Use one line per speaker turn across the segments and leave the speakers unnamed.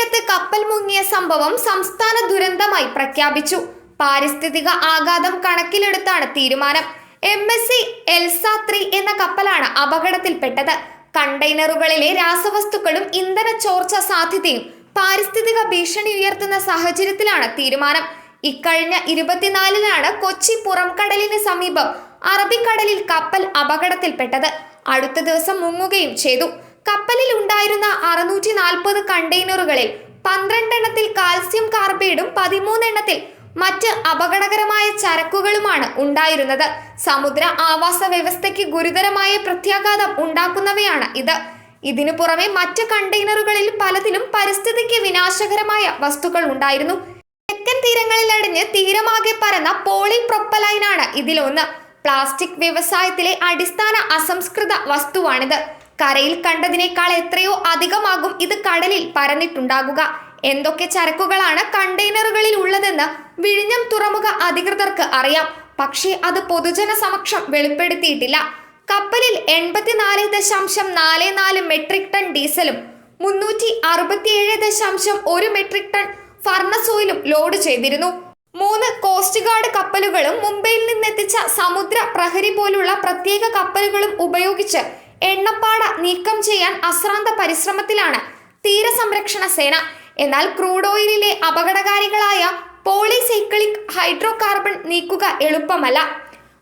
തീരത്ത് കപ്പൽ മുങ്ങിയ സംഭവം സംസ്ഥാന ദുരന്തമായി പ്രഖ്യാപിച്ചു. പാരിസ്ഥിതിക ആഘാതം കണക്കിലെടുത്താണ് തീരുമാനം. എം എസ് സി എൽസാത്രി എന്ന കപ്പലാണ് അപകടത്തിൽപ്പെട്ടത്. കണ്ടെയ്നറുകളിലെ രാസവസ്തുക്കളും ഇന്ധന ചോർച്ച സാധ്യതയും പാരിസ്ഥിതിക ഭീഷണി ഉയർത്തുന്ന സാഹചര്യത്തിലാണ് തീരുമാനം. ഇക്കഴിഞ്ഞ ഇരുപത്തിനാലിനാണ് കൊച്ചി പുറംകടലിന് സമീപം അറബിക്കടലിൽ കപ്പൽ അപകടത്തിൽപ്പെട്ടത്. അടുത്ത ദിവസം മുങ്ങുകയും ചെയ്തു. കപ്പലിൽ അറുന്നൂറ്റി നാൽപ്പത് കണ്ടെയ്നറുകളിൽ പന്ത്രണ്ടെണ്ണത്തിൽ കാൽസ്യം കാർബൈഡും പതിമൂന്നെണ്ണത്തിൽ മറ്റ് അപകടകരമായ ചരക്കുകളുമാണ് ഉണ്ടായിരുന്നത്. സമുദ്ര ആവാസ വ്യവസ്ഥയ്ക്ക് ഗുരുതരമായ പ്രത്യാഘാതം ഉണ്ടാക്കുന്നവയാണ് ഇത്. ഇതിനു പുറമെ മറ്റ് കണ്ടെയ്നറുകളിൽ പലതിലും പരിസ്ഥിതിക്ക് വിനാശകരമായ വസ്തുക്കൾ ഉണ്ടായിരുന്നു. തെക്കൻ തീരങ്ങളിൽ അടിഞ്ഞ് തീരമാകെ പരന്ന പോളി പ്രൊപ്പലൈനാണ് ഇതിലൊന്ന്. പ്ലാസ്റ്റിക് വ്യവസായത്തിലെ അടിസ്ഥാന അസംസ്കൃത വസ്തുവാണിത്. കരയിൽ കണ്ടതിനേക്കാൾ എത്രയോ അധികമാകും ഇത് കടലിൽ പരന്നിട്ടുണ്ടാകുക. എന്തൊക്കെ ചരക്കുകളാണ് കണ്ടെയ്നറുകളിൽ ഉള്ളതെന്ന് വിഴിഞ്ഞം തുറമുഖ അധികൃതർക്ക് അറിയാം. പക്ഷേ അത് പൊതുജന സമക്ഷം വെളിപ്പെടുത്തിയിട്ടില്ല. കപ്പലിൽ എൺപത്തിനാല് ദശാംശം നാല് നാല് മെട്രിക് ടൺ ഡീസലും മുന്നൂറ്റി അറുപത്തിയേഴ് ദശാംശം ഒരു മെട്രിക് ടൺ ഫർണസോയിലും ലോഡ് ചെയ്തിരുന്നു. മൂന്ന് കോസ്റ്റ് ഗാർഡ് കപ്പലുകളും മുംബൈയിൽ നിന്നെത്തിച്ച സമുദ്ര പ്രഹരി പോലുള്ള പ്രത്യേക കപ്പലുകളും ഉപയോഗിച്ച് എണ്ണപ്പാട നീക്കം ചെയ്യാൻ അശ്രാന്ത പരിശ്രമത്തിലാണ് തീരസംരക്ഷണ സേന. എന്നാൽ ക്രൂഡ് ഓയിലിലെ അപകടകാരികളായ പോളിസൈക്ലിക് ഹൈഡ്രോ കാർബൺ നീക്കുക എളുപ്പമല്ല.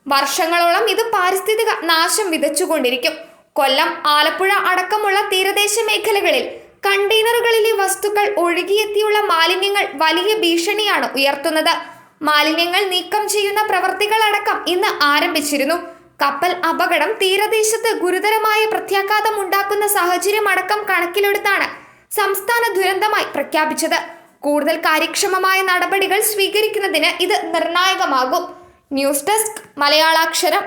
വർഷങ്ങളോളം ഇത് പാരിസ്ഥിതിക നാശം വിതച്ചുകൊണ്ടിരിക്കും. കൊല്ലം ആലപ്പുഴ അടക്കമുള്ള തീരദേശ മേഖലകളിൽ കണ്ടെയ്നറുകളിലെ വസ്തുക്കൾ ഒഴുകിയെത്തിയുള്ള മാലിന്യങ്ങൾ വലിയ ഭീഷണിയാണ് ഉയർത്തുന്നത്. മാലിന്യങ്ങൾ നീക്കം ചെയ്യുന്ന പ്രവർത്തികളടക്കം ഇന്ന് ആരംഭിച്ചിരുന്നു. കപ്പൽ അപകടം തീരദേശത്ത് ഗുരുതരമായ പ്രത്യാഘാതം ഉണ്ടാക്കുന്ന സാഹചര്യം അടക്കം കണക്കിലെടുത്താണ് സംസ്ഥാന ദുരന്തമായി പ്രഖ്യാപിച്ചത്. കൂടുതൽ കാര്യക്ഷമമായ നടപടികൾ സ്വീകരിക്കുന്നതിന് ഇത് നിർണായകമാകും. News desk Malayalaksharam.